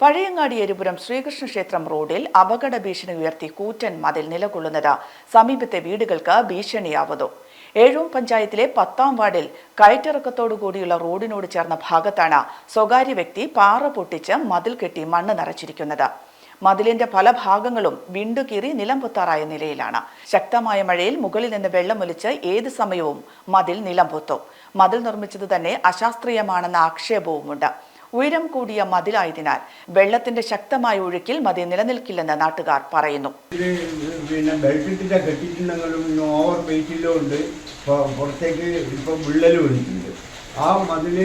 പഴയങ്ങാടി എരിപുരം ശ്രീകൃഷ്ണ ക്ഷേത്രം റോഡിൽ അപകട ഭീഷണി ഉയർത്തി കൂറ്റൻ മതിൽ നിലകൊള്ളുന്നത് സമീപത്തെ വീടുകൾക്ക് ഭീഷണിയാവുന്നു. ഏഴൂം പഞ്ചായത്തിലെ പത്താം വാർഡിൽ കയറ്റിറക്കത്തോടുകൂടിയുള്ള റോഡിനോട് ചേർന്ന ഭാഗത്താണ് സ്വകാര്യ വ്യക്തി പാറ പൊട്ടിച്ച് മതിൽ കെട്ടി മണ്ണ് നിറച്ചിരിക്കുന്നത്. മതിലിന്റെ പല ഭാഗങ്ങളും വിണ്ടുകീറി നിലം പൊത്താറായ നിലയിലാണ്. ശക്തമായ മഴയിൽ മുകളിൽ നിന്ന് വെള്ളമൊലിച്ച് ഏത് സമയവും മതിൽ നിലം പൊത്തും. മതിൽ നിർമ്മിച്ചത് തന്നെ അശാസ്ത്രീയമാണെന്ന ആക്ഷേപവുമുണ്ട്. ഉയരം കൂടിയ മതിലായതിനാൽ വെള്ളത്തിന്റെ ശക്തമായ ഒഴുക്കിൽ മതി നിലനിൽക്കില്ലെന്ന് നാട്ടുകാർ പറയുന്നു. പിന്നെ ബെൽറ്റിട്ടിട്ട് കെട്ടിയിട്ടുണ്ടെങ്കിലും ഓവർ വെയിറ്റിലും ഉണ്ട്. പുറത്തേക്ക് ഇപ്പം വിള്ളൽ വന്നിട്ടുണ്ട്. ആ മതിൽ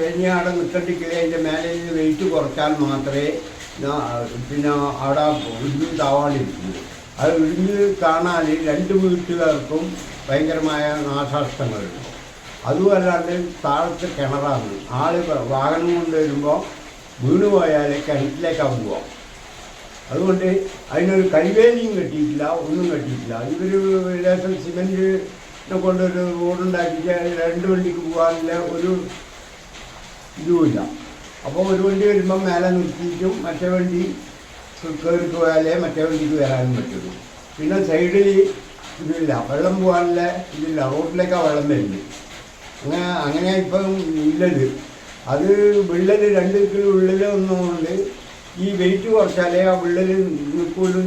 കഴിഞ്ഞ അവിടെ നിൽക്കണ്ടിക്കില്ല അതിന്റെ മേലെ വെയിറ്റ് കുറച്ചാൽ മാത്രമേ പിന്നെ അവിടെ ഇടിഞ്ഞ് താവാണ്ടിരിക്കുള്ളൂ അത് ഇടിഞ്ഞ് കാണാൻ രണ്ട് വീട്ടുകാർക്കും ഭയങ്കരമായ നാശനഷ്ടങ്ങളുണ്ട്. അതുമല്ലാണ്ട് താഴത്ത് കിണറാണ്. ആൾ വാഹനം കൊണ്ടുവരുമ്പോൾ വീണ് പോയാൽ കിണറ്റിലേക്കാണ് പോവാം. അതുകൊണ്ട് അതിനൊരു കൈവേലിയും കെട്ടിയിട്ടില്ല ഒന്നും കെട്ടിയിട്ടില്ല. ഇവർ ലേശം സിമെന്റിനെ കൊണ്ടൊരു റോഡുണ്ടാക്കിയിട്ട് രണ്ട് വണ്ടിക്ക് പോകാനുള്ള ഒരു ഇതുമില്ല. അപ്പോൾ ഒരു വണ്ടി വരുമ്പോൾ മേലെ നിർത്തിയിട്ടും മറ്റേ വണ്ടി കയറി പോയാലേ മറ്റേ വണ്ടിക്ക് വരാനും പറ്റുള്ളൂ. പിന്നെ സൈഡിൽ ഇതില്ല വെള്ളം പോകാനുള്ള ഇതില്ല റോഡിലേക്കാണ് വെള്ളം വരുന്നത്. അങ്ങനെ അങ്ങനെ ഇപ്പം ഇല്ലത്. അത് വിള്ളൽ രണ്ട് കിലോ ഉള്ളിൽ ഒന്നുകൊണ്ട് ഈ വെയിറ്റ് കുറച്ചാലേ ആ വിള്ളൽ നിൽക്കുള്ളൂ.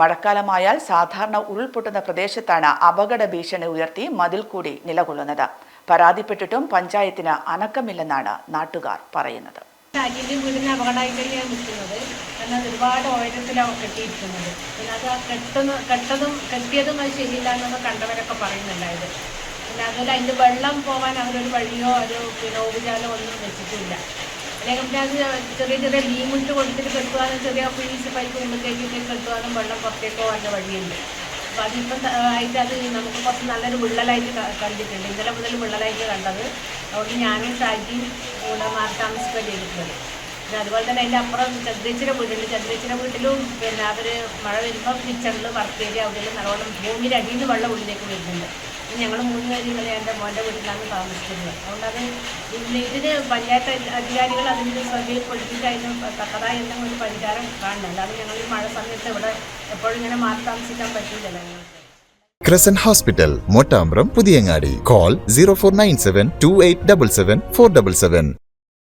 മഴക്കാലമായാൽ സാധാരണ ഉരുൾപൊട്ടുന്ന പ്രദേശത്താണ് അപകട ഭീഷണി ഉയർത്തി മതിൽ കൂടി നിലകൊള്ളുന്നത്. പരാതിപ്പെട്ടിട്ടും പഞ്ചായത്തിന് അനക്കമില്ലെന്നാണ് നാട്ടുകാർ പറയുന്നത്. അജിന്റെ വീടിന് അപകടമായി തന്നെയാണ് നിൽക്കുന്നത്. എന്നാൽ ഒരുപാട് ഉയരത്തിലാണ് കെട്ടിയിരിക്കുന്നത്. പിന്നെ അത് കെട്ടുന്ന കെട്ടതും കെട്ടിയതും അത് ശരിയില്ല എന്നൊക്കെ കണ്ടവരൊക്കെ പറയുന്നുണ്ടായത്. പിന്നെ അതുപോലെ അതിന്റെ വെള്ളം പോകാൻ അവരൊരു വഴിയോ ഒരു പിന്നെ ഓവുചാലോ ഒന്നും വെച്ചിട്ടില്ല. അല്ലെങ്കിൽ പിന്നെ അത് ചെറിയ ചെറിയ ലീമിട്ട് കൊടുത്തിട്ട് കെട്ടുവാനും ചെറിയ പീസ് പൈപ്പ് കൊണ്ട് കയറ്റിയിട്ട് കെട്ടുവാനും വെള്ളം പുറത്തേക്ക് പോകാനുള്ള വഴിയുണ്ട്. അപ്പം അതിപ്പം ആയിട്ട് അത് നമുക്ക് കുറച്ച് നല്ലൊരു വിള്ളലായിട്ട് കണ്ടിട്ടുണ്ട്. ഇന്നലെ മുതൽ വിള്ളലായിട്ട് കണ്ടത്. അതുകൊണ്ട് ഞാനും ഷാജിയും കൂടെ മാറി താമസിക്കുക ചെയ്തിട്ടുള്ളത്. പിന്നെ അതുപോലെ തന്നെ അതിന്റെ അപ്പുറം ചന്ദ്രച്ചിയുടെ വീടുണ്ട്. ചന്ദ്രച്ചിയുടെ വീട്ടിലും പിന്നെ അവർ മഴ വരുമ്പോൾ കിച്ചണിൽ വർക്ക് ചെയ്ത് അവിടെ നല്ലോണം ഭൂമിയിൽ അടിയിൽ നിന്ന് വെള്ളം ഉള്ളിലേക്ക് വരുന്നുണ്ട്. ഞങ്ങൾ മൂന്ന് ഇന്നലെ എന്റെ മോന്റെ വീട്ടിലാണ് താമസിക്കുന്നത് അതുകൊണ്ട് അത് ഇതിന് പഞ്ചായത്ത് അധികാരികൾ അതിന്റെ ശ്രദ്ധയിൽപ്പെടുത്തിയിട്ട് അതിന് തക്കതായ എന്തെങ്കിലും ഒരു പരിഹാരം കാണണം അല്ലാതെ ഞങ്ങൾ ഈ മഴ സമയത്ത് ഇവിടെ എപ്പോഴും ഇങ്ങനെ മാറി താമസിക്കാൻ പറ്റില്ലല്ലോ ഞങ്ങൾക്ക് Crescent Hospital, Motambram, Pudiyangadi. Call 0497 2877 477.